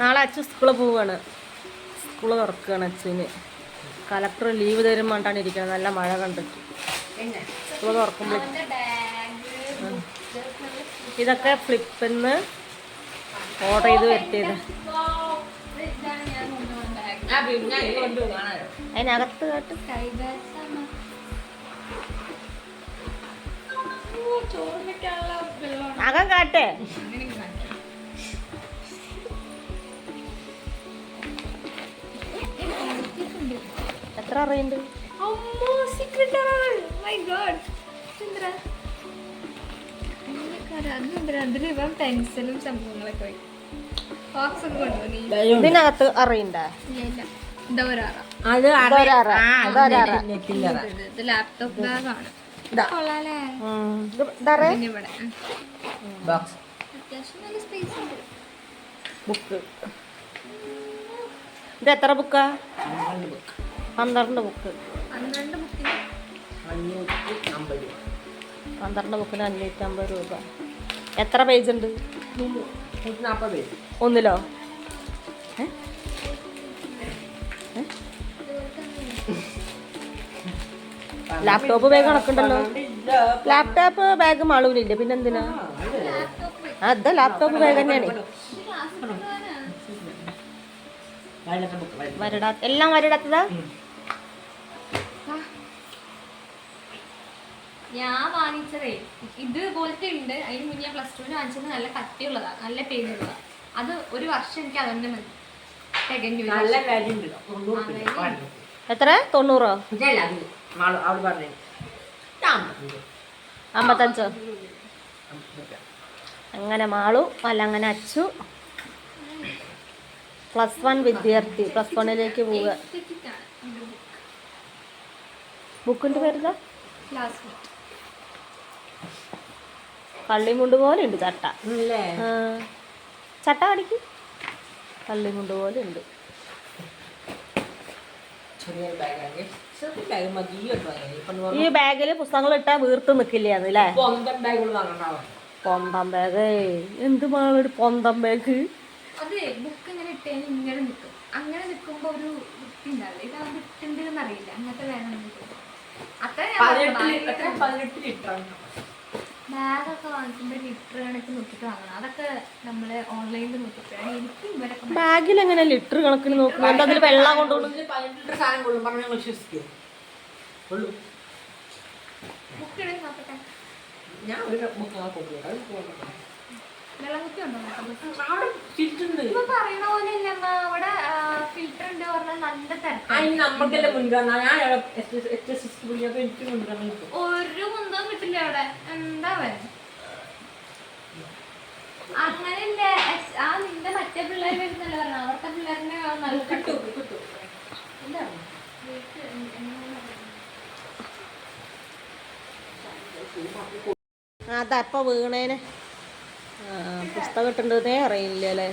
നാളെ അച്ഛൻ സ്കൂളിൽ പോവുകയാണ് സ്കൂൾ തുറക്കുകയാണ് അച്ഛന്. കലക്ടർ ലീവ് തരും വേണ്ടാണ് ഇരിക്കുന്നത് നല്ല മഴ കണ്ടിട്ട്. സ്കൂൾ തുറക്കുമ്പോൾ ഇതൊക്കെ ഫ്ലിപ്പിന്ന് ഓർഡർ ചെയ്ത് വരുത്തിയത്. അതിനകത്ത് കേട്ട്. അകം കാട്ടെ. എത്ര അറിയുണ്ട്? പെൻസിലും സംഭവങ്ങളൊക്കെ ഇതിനകത്ത് അറിയണ്ട? ലാപ്ടോപ്പ് ബാഗാണ് കൊള്ളാലേ. ഇതറേ പിന്നെ ഇവിടെ. ഉം. ബോക്സ് അത്യാവശ്യം സ്പേസ് ഉണ്ട്. ബുക്ക് ഇത് എത്ര ബുക്കാ പന്ത്രണ്ട് ബുക്ക്. പന്ത്രണ്ട് ബുക്കിന് അഞ്ഞൂറ്റി അമ്പത്. പന്ത്രണ്ട് ബുക്കിന് അഞ്ഞൂറ്റമ്പത് രൂപ. എത്ര പേജ് ഉണ്ട്? നാൽപ്പത് പേര് ഒന്നിലോ? ലാപ്ടോപ്പ് ബാഗ് കണക്കുണ്ടല്ലോ ലാപ്ടോപ്പ് ബാഗ് മാളൂരില്ല? പിന്നെ എന്തിനാ അതെ. ലാപ്ടോപ്പ് ബാഗ് തന്നെയാണ്. വരടാ എല്ലാം വരടാത്തതാ? ഞാൻ വാങ്ങിച്ചതേ ഇതുപോലത്തെ ഉണ്ട്. അതിന് മുന്നേ ഞാൻ പ്ലസ് ടുവിന് വാങ്ങിച്ചത് നല്ല കട്ടിയുള്ളതാണ് നല്ല പേരുള്ളതാണ് അത് ഒരു വർഷം എനിക്ക് അതന്നെ മതി. എത്ര? തൊണ്ണൂറോ? അമ്പത്തഞ്ചോ. അങ്ങനെ മാളു അല്ല അങ്ങനെ അച്ചു. പ്ലസ് വൺ വിദ്യാർത്ഥി. പ്ലസ് വണ്ണിലേക്ക് പോവുക. ബുക്കിന്റെ book. കള്ളിമുണ്ട് പോലെ ഉണ്ട് ചട്ട ചട്ട കടിക്ക്? കള്ളിമുണ്ട് പോലെ ഉണ്ട് ഈ ബാഗിൽ പുസ്തകങ്ങൾ ഇട്ടാ വീർത്ത് നിക്കില്ലേ അല്ലേ പൊന്തം ബാഗ്. എന്ത് മാളൊരു പൊന്തം ബാഗ്? അതെ ബുക്ക് ഇങ്ങനെ ഇങ്ങനെ നിൽക്കും അങ്ങനെ നിൽക്കുമ്പോ ഒരു ഇതാ ഇട്ടുണ്ടെന്ന് അറിയില്ല. അങ്ങനത്തെ വേണം പതിനെട്ട് ബാഗൊക്കെ വാങ്ങിക്കുമ്പോൾ ലിറ്റർ കണക്ക് വാങ്ങണം. അതൊക്കെ നമ്മൾ ഓൺലൈനിൽ നോക്കിയിട്ടാണ് എനിക്ക് ഇവരൊക്കെ ബാഗിൽ എങ്ങനെ ലിറ്റർ കണക്കിന് നോക്കുന്നുണ്ട് അതിൽ വെള്ളം പതിനെട്ട് ലിറ്റർ സാധനം കൊള്ളും പറഞ്ഞു ഞങ്ങൾ വിശ്വസിക്കും. ഞാൻ ഒരു ബുക്ക് നോക്കാം മുൻഗണന. ഞാൻ എനിക്ക് മുൻഗണന ഒരു കുന്തവും കിട്ടില്ല അവിടെ. എന്താ പറയുക അങ്ങനെയല്ലേ. ആ നിന്റെ മറ്റേ പിള്ളേർ വരുന്നല്ലോ പറഞ്ഞ. അവിടുത്തെ പിള്ളേരിനെ നല്ല കിട്ടും കിട്ടും. എന്താ അതപ്പ വീണേനെ. പുസ്തകം ഇട്ടുണ്ടേ അറിയില്ല അല്ലേ